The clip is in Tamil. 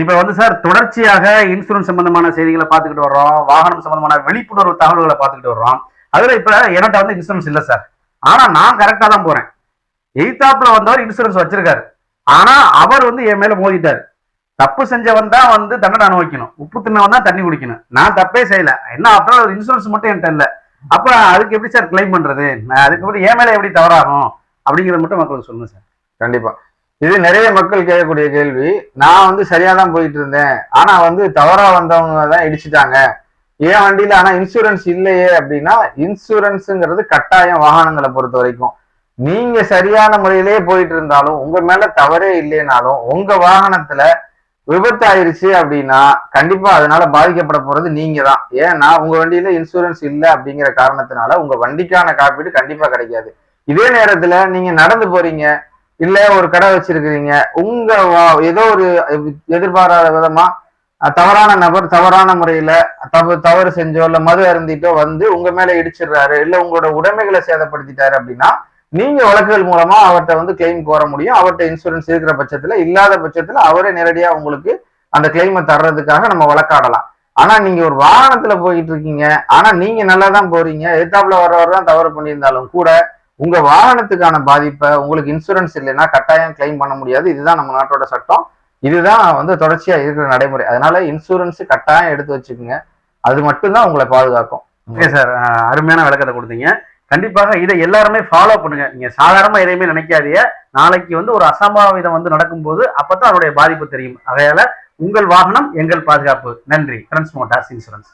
இப்ப வந்து சார் தொடர்ச்சியாக இன்சூரன்ஸ் சம்பந்தமான செய்திகளை பார்த்துக்கிட்டு வர்றோம். வாகனம் சம்பந்தமான விழிப்புணர்வு தகவல்களை பார்த்துக்கிட்டு வர்றோம். அதுல இப்ப என்கிட்ட வந்து இன்சூரன்ஸ் இல்லை சார். ஆனா நான் கரெக்டா தான் போறேன். எய்தாப்ல வந்தவர் இன்சூரன்ஸ் வச்சிருக்காரு. ஆனா அவர் வந்து என் மேல மோதிட்டாரு. தப்பு செஞ்சவன் தான் வந்து தண்டனை அனுபவிக்கணும். உப்பு தின்னவன் தான் தண்ணி குடிக்கணும். நான் தப்பே செய்யல. என்ன அப்புறம் ஒரு இன்சூரன்ஸ் மட்டும் என்கிட்ட இல்ல. அப்ப அதுக்கு எப்படி சார் கிளைம் பண்றது? அதுக்கு அப்புறம் என் மேல எப்படி தவறாகும்? அப்படிங்கிறத மட்டும் மக்களுக்கு சொல்லுங்க சார். கண்டிப்பா. இது நிறைய மக்கள் கேட்கக்கூடிய கேள்வி. நான் வந்து சரியா தான் போயிட்டு இருந்தேன் ஆனா வந்து தவறா வந்தவங்க தான் இடிச்சுட்டாங்க. ஏன் வண்டியில? ஆனா இன்சூரன்ஸ் இல்லையே அப்படின்னா இன்சூரன்ஸுங்கிறது கட்டாயம் வாகனங்களை பொறுத்த வரைக்கும். நீங்க சரியான முறையிலேயே போயிட்டு இருந்தாலும் உங்க மேல தவறே இல்லைனாலும் உங்க வாகனத்துல விபத்து ஆயிருச்சு அப்படின்னா கண்டிப்பா அதனால பாதிக்கப்பட போறது நீங்க தான் ஏன்னா உங்க வண்டியில இன்சூரன்ஸ் இல்லை அப்படிங்கிற காரணத்தினால உங்க வண்டிக்கான காப்பீடு கண்டிப்பா கிடைக்காது. இதே நேரத்துல நீங்க நடந்து போறீங்க. இல்ல ஒரு கடை வச்சிருக்கிறீங்க. உங்க வா- ஏதோ ஒரு எதிர்பாராத விதமா தவறான நபர் தவறான முறையில தவறு தவறு செஞ்சோ இல்ல மது அருந்திட்டோ வந்து உங்க மேல இடிச்சிடுறாரு இல்ல உங்களோட உடைமைகளை சேதப்படுத்திட்டாரு அப்படின்னா நீங்க வழக்குகள் மூலமா அவர்கிட்ட வந்து கிளைம் கோர முடியும். அவர்கிட்ட இன்சூரன்ஸ் இருக்கிற பட்சத்துல இல்லாத பட்சத்துல அவரே நேரடியா உங்களுக்கு அந்த கிளைமை தர்றதுக்காக நம்ம வழக்காடலாம். ஆனா நீங்க ஒரு வாகனத்துல போயிட்டு இருக்கீங்க. ஆனா நீங்க நல்லா தான் போறீங்க. எதிர்த்தாப்புல வர்றவர் தான் தவறு பண்ணியிருந்தாலும் கூட உங்க வாகனத்துக்கான பாதிப்பை உங்களுக்கு இன்சூரன்ஸ் இல்லைன்னா கட்டாயம் கிளைம் பண்ண முடியாது. இதுதான் நம்ம நாட்டோட சட்டம். இதுதான் வந்து தொடர்ச்சியா இருக்கிற நடைமுறை. அதனால இன்சூரன்ஸ் கட்டாயம் எடுத்து வச்சுக்கோங்க. அது மட்டும்தான் உங்களை பாதுகாக்கும். ஓகே சார் அருமையான விளக்கத்தை கொடுத்தீங்க. கண்டிப்பாக இதை எல்லாருமே ஃபாலோ பண்ணுங்க. நீங்க சாதாரணமா எதையுமே நினைக்காதீங்க. நாளைக்கு வந்து ஒரு அசம்பாவிதம் வந்து நடக்கும்போது அப்பதான் அதனுடைய பாதிப்பு தெரியும். அதையால உங்கள் வாகனம் எங்கள் பாதுகாப்பு. நன்றி. டிரான்ஸ்மோட்டாஸ் இன்சூரன்ஸ்